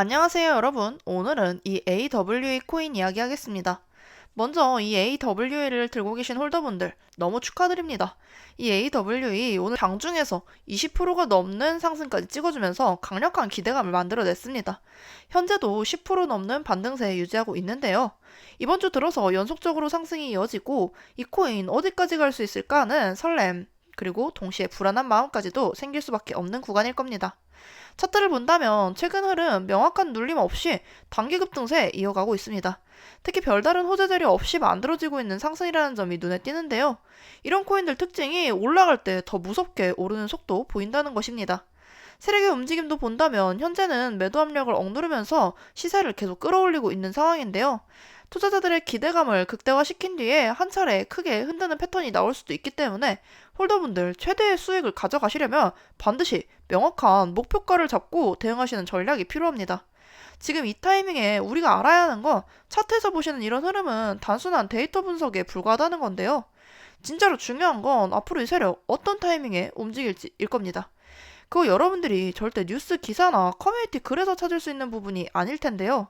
안녕하세요 여러분. 오늘은 이 AWA 코인 이야기 하겠습니다. 먼저 이 AWA를 들고 계신 홀더분들 너무 축하드립니다. 이 AWA 오늘 장중에서 20%가 넘는 상승까지 찍어주면서 강력한 기대감을 만들어냈습니다. 현재도 10% 넘는 반등세 유지하고 있는데요. 이번 주 들어서 연속적으로 상승이 이어지고 이 코인 어디까지 갈 수 있을까 하는 설렘 그리고 동시에 불안한 마음까지도 생길 수밖에 없는 구간일 겁니다. 차트를 본다면 최근 흐름 명확한 눌림 없이 단기 급등세 이어가고 있습니다. 특히 별다른 호재 재료 없이 만들어지고 있는 상승이라는 점이 눈에 띄는데요. 이런 코인들 특징이 올라갈 때 더 무섭게 오르는 속도 보인다는 것입니다. 세력의 움직임도 본다면 현재는 매도 압력을 억누르면서 시세를 계속 끌어올리고 있는 상황인데요. 투자자들의 기대감을 극대화시킨 뒤에 한 차례 크게 흔드는 패턴이 나올 수도 있기 때문에 홀더분들 최대의 수익을 가져가시려면 반드시 명확한 목표가를 잡고 대응하시는 전략이 필요합니다. 지금 이 타이밍에 우리가 알아야 하는 건 차트에서 보시는 이런 흐름은 단순한 데이터 분석에 불과하다는 건데요. 진짜로 중요한 건 앞으로 이 세력 어떤 타이밍에 움직일지일 겁니다. 그거 여러분들이 절대 뉴스 기사나 커뮤니티 글에서 찾을 수 있는 부분이 아닐 텐데요.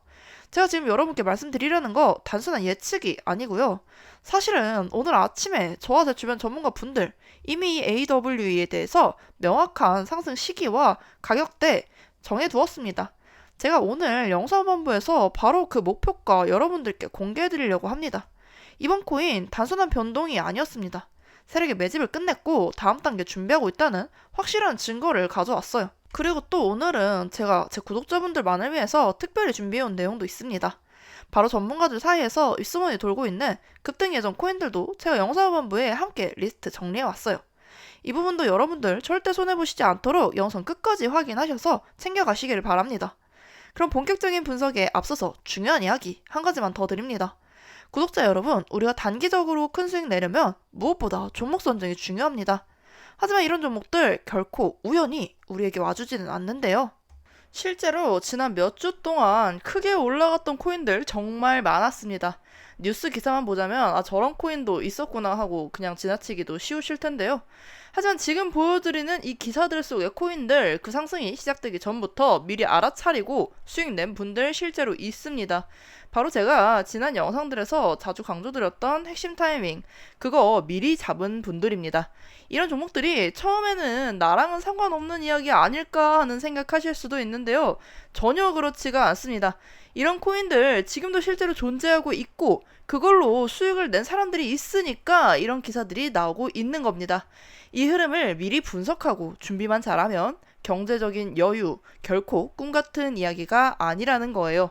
제가 지금 여러분께 말씀드리려는 거 단순한 예측이 아니고요. 사실은 오늘 아침에 저와 제 주변 전문가 분들 이미 이 AWE에 대해서 명확한 상승 시기와 가격대 정해두었습니다. 제가 오늘 영상본부에서 바로 그 목표가 여러분들께 공개해드리려고 합니다. 이번 코인 단순한 변동이 아니었습니다. 세력의 매집을 끝냈고 다음 단계 준비하고 있다는 확실한 증거를 가져왔어요. 그리고 또 오늘은 제가 제 구독자분들만을 위해서 특별히 준비해온 내용도 있습니다. 바로 전문가들 사이에서 입소문이 돌고 있는 급등 예정 코인들도 제가 영상본부에 함께 리스트 정리해왔어요. 이 부분도 여러분들 절대 손해보시지 않도록 영상 끝까지 확인하셔서 챙겨가시기를 바랍니다. 그럼 본격적인 분석에 앞서서 중요한 이야기 한 가지만 더 드립니다. 구독자 여러분, 우리가 단기적으로 큰 수익 내려면 무엇보다 종목 선정이 중요합니다. 하지만 이런 종목들 결코 우연히 우리에게 와주지는 않는데요. 실제로 지난 몇 주 동안 크게 올라갔던 코인들 정말 많았습니다. 뉴스 기사만 보자면 아 저런 코인도 있었구나 하고 그냥 지나치기도 쉬우실 텐데요. 하지만 지금 보여드리는 이 기사들 속의 코인들 그 상승이 시작되기 전부터 미리 알아차리고 수익 낸 분들 실제로 있습니다. 바로 제가 지난 영상들에서 자주 강조드렸던 핵심 타이밍, 그거 미리 잡은 분들입니다. 이런 종목들이 처음에는 나랑은 상관없는 이야기 아닐까 하는 생각하실 수도 있는데요. 전혀 그렇지가 않습니다. 이런 코인들 지금도 실제로 존재하고 있고 그걸로 수익을 낸 사람들이 있으니까 이런 기사들이 나오고 있는 겁니다. 이 흐름을 미리 분석하고 준비만 잘하면 경제적인 여유 결코 꿈 같은 이야기가 아니라는 거예요.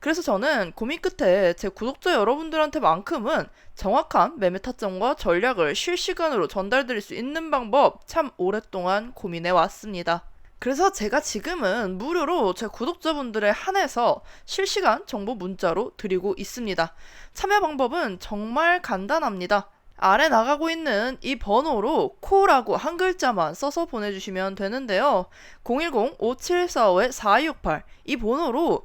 그래서 저는 고민 끝에 제 구독자 여러분들한테만큼은 정확한 매매 타점과 전략을 실시간으로 전달드릴 수 있는 방법 참 오랫동안 고민해 왔습니다. 그래서 제가 지금은 무료로 제 구독자분들에 한해서 실시간 정보 문자로 드리고 있습니다. 참여 방법은 정말 간단합니다. 아래 나가고 있는 이 번호로 코라고 한 글자만 써서 보내주시면 되는데요. 010-5745-4268 이 번호로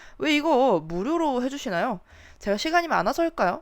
왜 이거 무료로 해주시나요? 제가 시간이 많아서일까요?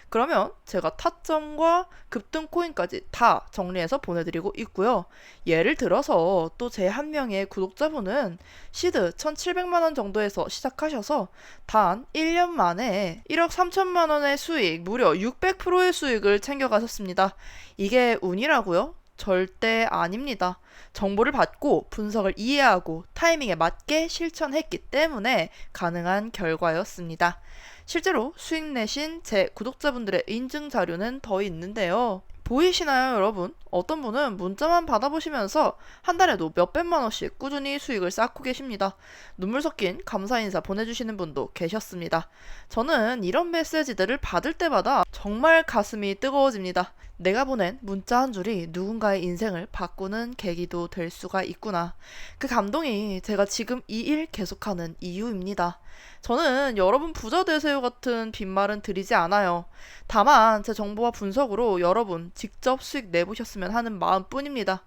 그러면 제가 타점과 급등 코인까지 다 정리해서 보내드리고 있고요. 예를 들어서 또 제 한 명의 구독자분은 시드 1,700만 원 정도에서 시작하셔서 단 1년 만에 1억 3천만 원의 수익, 무려 600%의 수익을 챙겨가셨습니다. 이게 운이라고요? 절대 아닙니다. 정보를 받고 분석을 이해하고 타이밍에 맞게 실천했기 때문에 가능한 결과였습니다. 실제로 수익 내신 제 구독자분들의 인증 자료는 더 있는데요. 보이시나요, 여러분? 어떤 분은 문자만 받아보시면서 한 달에도 몇백만 원씩 꾸준히 수익을 쌓고 계십니다. 눈물 섞인 감사 인사 보내주시는 분도 계셨습니다. 저는 이런 메시지들을 받을 때마다 정말 가슴이 뜨거워집니다. 내가 보낸 문자 한 줄이 누군가의 인생을 바꾸는 계기도 될 수가 있구나. 그 감동이 제가 지금 이 일 계속하는 이유입니다. 저는 여러분 부자 되세요 같은 빈말은 드리지 않아요. 다만 제 정보와 분석으로 여러분 직접 수익 내보셨으면 하는 마음뿐입니다.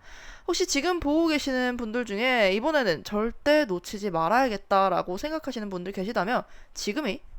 혹시 지금 보고 계시는 분들 중에 이번에는 절대 놓치지 말아야겠다라고 생각하시는 분들 계시다면 지금이